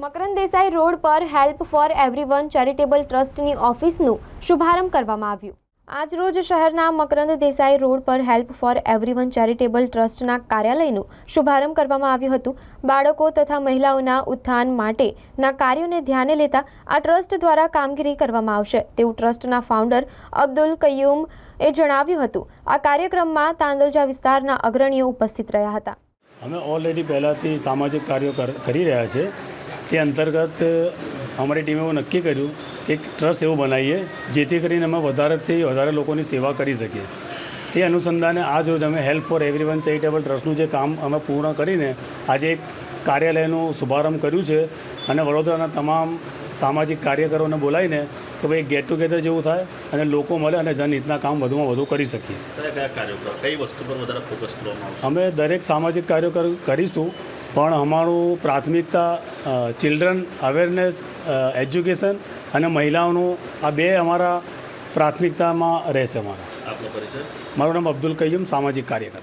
મકરંદ Desai road પર help for everyone charitable ટ્રસ્ટની ઓફિસનું શુભારંભ કરવામાં આવ્યું. આજરોજ શહેરના મકરંદ દેસાઈ રોડ પર હેલ્પ ફોર એવરીવન ચેરિટેબલ ટ્રસ્ટના કાર્યાલયનું શુભારંભ કરવામાં આવ્યું હતું. બાળકો તથા મહિલાઓના ઉત્થાન માટેના કાર્યોને ધ્યાને લેતા આ ટ્રસ્ટ દ્વારા કામગીરી કરવામાં આવશે. તેવું ટ્રસ્ટના ફાઉન્ડર અબ્દુલ કયુમ એ જણાવ્યું હતું. આ કાર્યક્રમમાં તાંદોજા વિસ્તારના અગ્રણીઓ ઉપસ્થિત રહ્યા હતા. અમે ઓલરેડી પહેલાંથી સામાજિક કાર્યો કરી રહ્યા છે. તે અંતર્ગત અમારી ટીમે એવું નક્કી કર્યું કે એક ટ્રસ્ટ એવું બનાવીએ જેથી કરીને અમે વધારેથી વધારે લોકોની સેવા કરી શકીએ. તે અનુસંધાને આજ રોજ અમે હેલ્પ ફોર એવરીવન ચેરિટેબલ ટ્રસ્ટનું જે કામ અમે પૂર્ણ કરીને આજે એક કાર્યાલયનું શુભારંભ કર્યું છે અને વડોદરાના તમામ સામાજિક કાર્યકરોને બોલાવીને કે ભાઈ ગેટ ટુગેધર જેવું થાય અને લોકો મળે અને જનહિતના કામ વધુમાં વધુ કરી શકીએ. કઈ વસ્તુ પર વધારે ફોકસ કરવામાં અમે દરેક સામાજિક કાર્યો કર- કરીશું. પણ અમારું પ્રાથમિકતા ચિલ્ડ્રન અવેરનેસ એજ્યુકેશન અને મહિલાઓનું આ બે અમારા પ્રાથમિકતામાં રહેશે અમારા. મારું નામ અબ્દુલ કയ്યમ સામાજિક કાર્યકર.